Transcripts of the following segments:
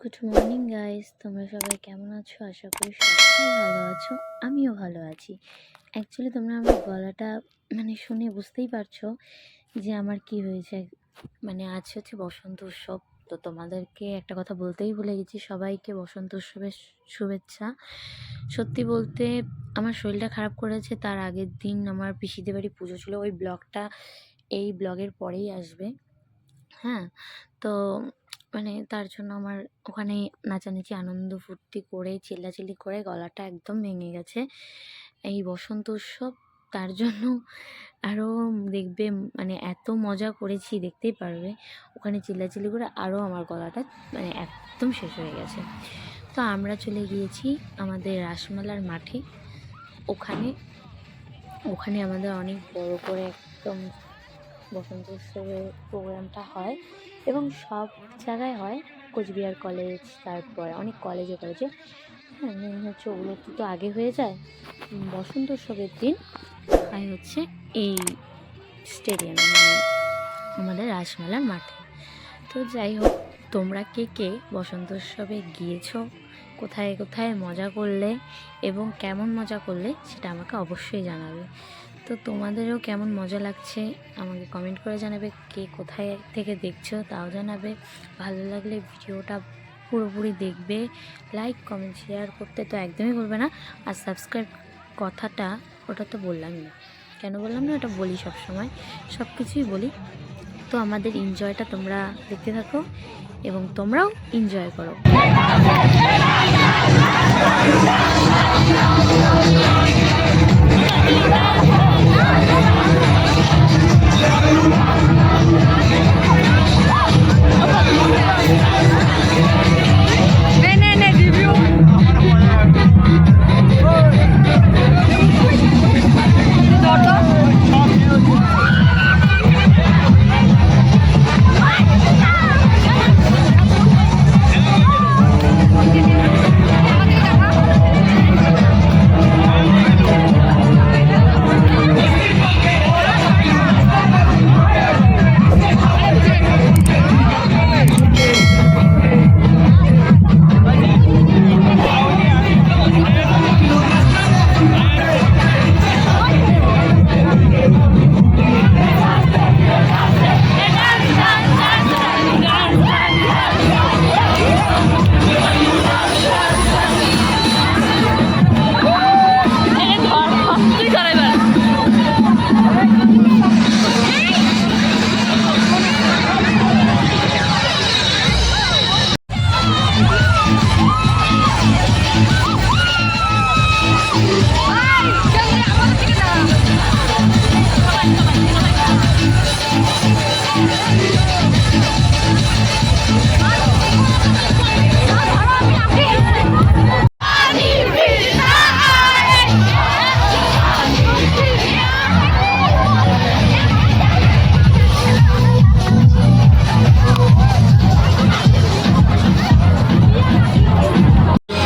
Good morning guys তোমরা সবাই কেমন আছো? আশা করি সবাই ভালো আছো। আমিও ভালো আছি। অ্যাকচুয়ালি তোমরা আমার গলাটা মানে শুনে বুঝতেই পারছ যে আমার কি হয়েছে। মানে আজ হচ্ছে বসন্ত উৎসব। তো তোমাদেরকে একটা কথা বলতেই ভুলে গেছি। সবাইকে বসন্ত উৎসবের শুভেচ্ছা। সত্যি বলতে, আমার শরীরটা খারাপ করেছে। তার আগের দিন আমার পিসিদের বাড়ি পুজো ছিল। ওই ব্লগটা এই ব্লগের পরেই আসবে। হ্যাঁ তো মানে তার জন্য আমার ওখানে নাচানাচি আনন্দ ফুর্তি করে, চিল্লাচিল্লি করে গলাটা একদম ভেঙে গেছে। এই বসন্ত উৎসব, তার জন্য আরও দেখবে মানে এত মজা করেছি, দেখতেই পারবে। ওখানে চিল্লাচিল্লি করে আরও আমার গলাটা মানে একদম শেষ হয়ে গেছে। তো আমরা চলে গিয়েছি আমাদের রাসমেলার মাঠে। ওখানে ওখানে আমাদের অনেক বড় করে একদম বসন্ত উৎসবের প্রোগ্রামটা হয় এবং সব জায়গায় হয়। কোচবিহার কলেজ, তারপরে অনেক কলেজে কলেজে। হ্যাঁ মেন হচ্ছে ওগুলো তো তো আগে হয়ে যায়। বসন্ত উৎসবের দিন হয় হচ্ছে এই স্টেডিয়ামে মানে আমাদের রাসমেলার মাঠে। তো যাই হোক, তোমরা কে কে বসন্ত উৎসবে গিয়েছো, কোথায় কোথায় মজা করলে এবং কেমন মজা করলে সেটা আমাকে অবশ্যই জানাবে। তো তোমাদেরও কেমন মজা লাগছে? আমাকে কমেন্ট করে জানাবে কে কোথায় থেকে দেখছ, তাও জানাবে। ভালো লাগলে ভিডিওটা পুরোপুরি দেখবে। লাইক কমেন্ট শেয়ার করতে তো একদমই ভুলবে না। আর সাবস্ক্রাইব কথাটা, ওটা তো বললামই না। কেন বললাম না? ওটা বলি সব সময় সব কিছুই বলি। তো আমাদের এনজয়টা তোমরা দেখতে থাকো এবং তোমরাও এনজয় করো।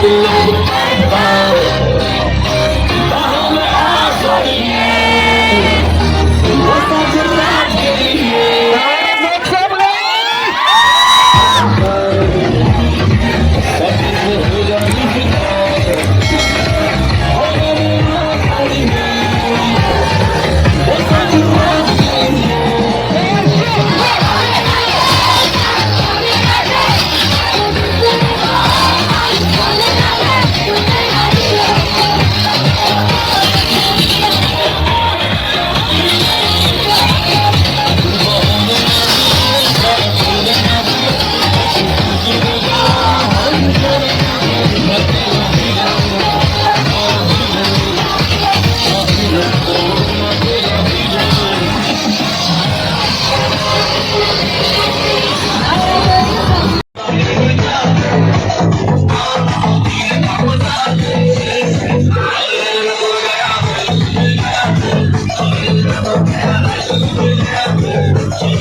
love, love, love.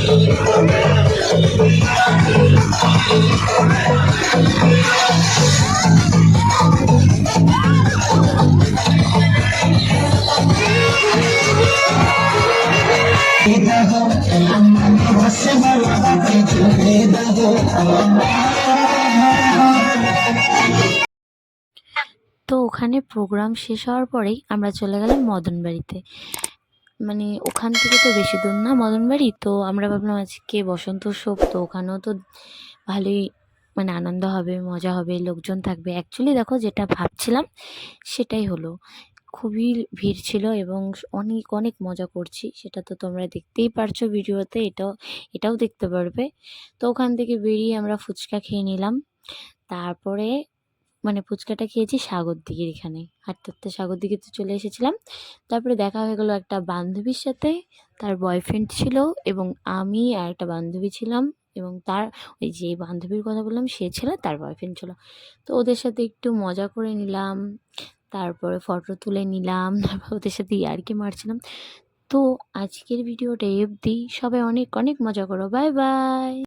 তো ওখানে প্রোগ্রাম শেষ হওয়ার পরেই আমরা চলে গেলাম মদন বাড়িতে মানে ওখান থেকে তো বেশি দূর না মদন বাড়ি তো আমরা ভাবলাম আজকে বসন্ত উৎসব, তো ওখানেও তো ভালোই মানে আনন্দ হবে, মজা হবে, লোকজন থাকবে। অ্যাকচুয়ালি দেখো যেটা ভাবছিলাম সেটাই হলো। খুবই ভিড় ছিল এবং অনেক অনেক মজা করছি। সেটা তো তোমরা দেখতেই পারছ ভিডিওতে, এটাও এটাও দেখতে পারবে। তো ওখান থেকে বেরিয়ে আমরা ফুচকা খেয়ে নিলাম। তারপরে মানে ফুচকাটা খেয়েছি সাগর দিঘির এখানে। হাঁটতে হাঁটতে সাগর দিঘিতে চলে এসেছিলাম। তারপরে দেখা হয়ে গেলো একটা বান্ধবীর সাথে, তার বয়ফ্রেন্ড ছিল এবং আমি আর একটা বান্ধবী ছিলাম এবং তার, ওই যে বান্ধবীর কথা বললাম, সে ছিল, তার বয়ফ্রেন্ড ছিল। তো ওদের সাথে একটু মজা করে নিলাম, তারপরে ফটো তুলে নিলাম, তারপর ওদের সাথে ইয়ার্কি মারছিলাম। তো আজকের ভিডিওটা এফ দিই সবাই অনেক অনেক মজা করো। Bye bye.